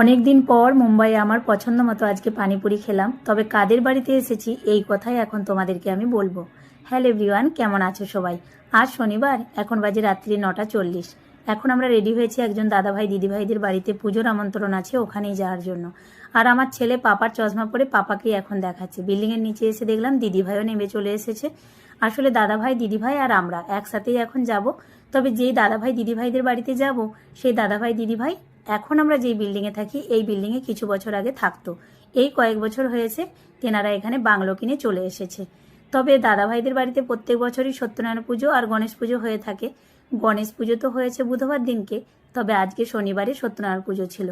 অনেক দিন পর মুম্বাইয়ে আমার পছন্দ মতো আজকে পানিপুরি খেলাম, তবে কাদের বাড়িতে এসেছি এই কথাই এখন তোমাদেরকে আমি বলব। হ্যালো এভরিওয়ান, কেমন আছো সবাই? আজ শনিবার, এখন বাজে রাত্রি নটা চল্লিশ। এখন আমরা রেডি হয়েছি একজন দাদাভাই, দিদিভাইদের বাড়িতে পুজোর আমন্ত্রণ আছে ওখানেই যাওয়ার জন্য। আর আমার ছেলে পাপার চশমা পরে পাপাকেই এখন দেখাচ্ছে। বিল্ডিংয়ের নিচে এসে দেখলাম দিদিভাইও নেমে চলে এসেছে। আসলে দাদাভাই, দিদিভাই আর আমরা একসাথেই এখন যাব, তবে যেই দাদাভাই, দিদিভাইদের বাড়িতে যাব, সেই দাদাভাই, দিদিভাই এখন আমরা যেই বিল্ডিংয়ে থাকি, এই বিল্ডিংয়ে কিছু বছর আগে থাকতো। এই কয়েক বছর হয়েছে, তেনারা এখানে বাংলো কিনে চলে এসেছে। তবে দাদাভাইদের বাড়িতে প্রত্যেক বছরই সত্যনারায়ণ পুজো আর গণেশ পুজো হয়ে থাকে। গণেশ পুজো তো হয়েছে বুধবার দিনকে, তবে আজকে শনিবারে সত্যনারায়ণ পুজো ছিল।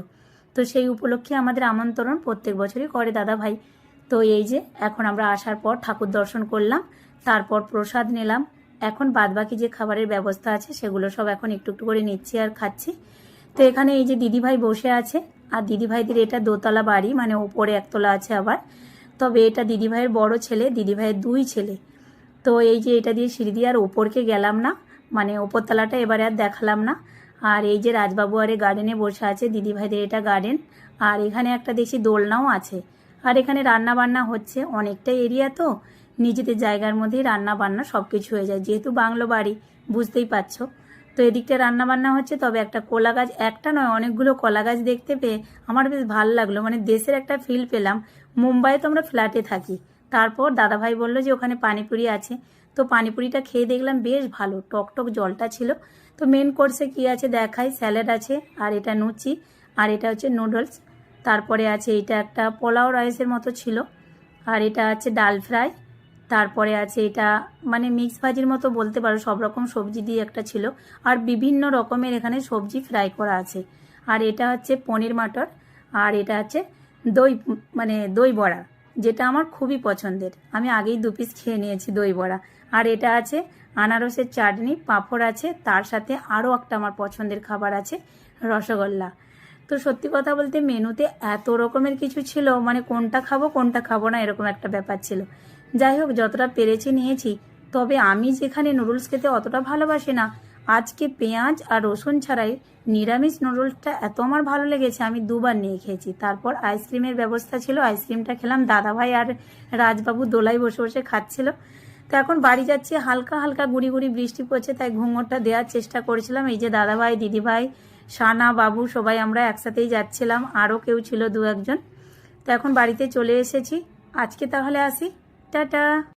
তো সেই উপলক্ষে আমাদের আমন্ত্রণ প্রত্যেক বছরই করে দাদাভাই। তো এই যে, এখন আমরা আসার পর ঠাকুর দর্শন করলাম, তারপর প্রসাদ নিলাম। এখন বাদবাকি যে খাবারের ব্যবস্থা আছে, সেগুলো সব এখন একটু একটু করে নিচ্ছি আর খাচ্ছি। তো এখানে এই যে দিদিভাই বসে আছে, আর দিদিভাইদের এটা দোতলা বাড়ি মানে ওপরে একতলা আছে আবার। তবে এটা দিদিভাইয়ের বড় ছেলে, দিদিভাইয়ের দুই ছেলে। তো এই যে এটা দিয়ে সিঁড়ি দিয়ে আর ওপরকে গেলাম না মানে ওপরতলাটা এবারে আর দেখালাম না। আর এই যে রাজবাবু আরে গার্ডেনে বসে আছে, দিদিভাইদের এটা গার্ডেন আর এখানে একটা দেখছি দোলনাও আছে। আর এখানে রান্না বান্না হচ্ছে অনেকটা এরিয়া তো। নিজেদের জায়গার মধ্যেই রান্না বান্না সব কিছু হয়ে যায়। যেহেতু বাংলো বাড়ি, বুঝতেই পারছ। তো এদিকটা রান্না বান্না হচ্ছে, তবে একটা কলা গাছ, একটা নয়, অনেকগুলো কলা গাছ দেখতে পেয়ে আমার বেশ ভালো লাগল। মানে দেশের একটা ফিল পেলাম। মুম্বাইয়ে তো আমরা ফ্ল্যাটে থাকি। তারপর দাদাভাই বলল যে, ওখানে পানিপুরি আছে। তো পানিপুরিটা খেয়ে দেখলাম বেশ ভালো টক টক জলটা ছিল। তো মেন কোর্সে কি আছে দেখাই স্যালাড আছে, আর এটা নুচি, আর এটা হচ্ছে নুডলস তারপরে আছে এটা একটা পোলাও রাইসের মতো ছিল। আর এটা আছে ডাল ফ্রাই। তারপরে আছে এটা মানে মিক্স ভাজির মতো বলতে পারো, সব রকম সবজি দিয়ে একটা ছিল। আর বিভিন্ন রকমের এখানে সবজি ফ্রাই করা আছে। আর এটা হচ্ছে পনির মাটর, আর এটা হচ্ছে দই মানে দই বড়া, যেটা আমার খুবই পছন্দের। আমি আগেই দু পিস খেয়ে নিয়েছি দই বড়া। আর এটা আছে আনারসের চাটনি, পাঁপড় আছে, তার সাথে আরও একটা আমার পছন্দের খাবার আছে, রসগোল্লা। তো সত্যি কথা বলতে মেনুতে এত রকমের কিছু ছিল মানে কোনটা খাব কোনটা খাব না, এরকম একটা ব্যাপার ছিল। যাই হোক, যতটা পেরেছি নিয়েছি। তবে আমি যেখানে নুডলস খেতে অতটা ভালোবাসি না, আজকে পেঁয়াজ আর রসুন ছাড়াই নিরামিষ নুডলসটা এত আমার ভালো লেগেছে, আমি দুবার নিয়ে খেয়েছি। তারপর আইসক্রিমের ব্যবস্থা ছিল আইসক্রিমটা খেলাম, দাদাভাই আর রাজবাবু দোলায় বসে বসে খাচ্ছিল। তো এখন বাড়ি যাচ্ছি, হালকা হালকা গুড়ি গুড়ি বৃষ্টি পড়ছে, তাই ঘুঙরটা দেওয়ার চেষ্টা করেছিলাম। এই যে দাদাভাই, দিদিভাই সানা বাবু সবাই আমরা একসাথেই যাচ্ছিলাম, আরও কেউ ছিল দু একজন। তো এখন বাড়িতে চলে এসেছি। আজকে তাহলে আসি। 哒哒。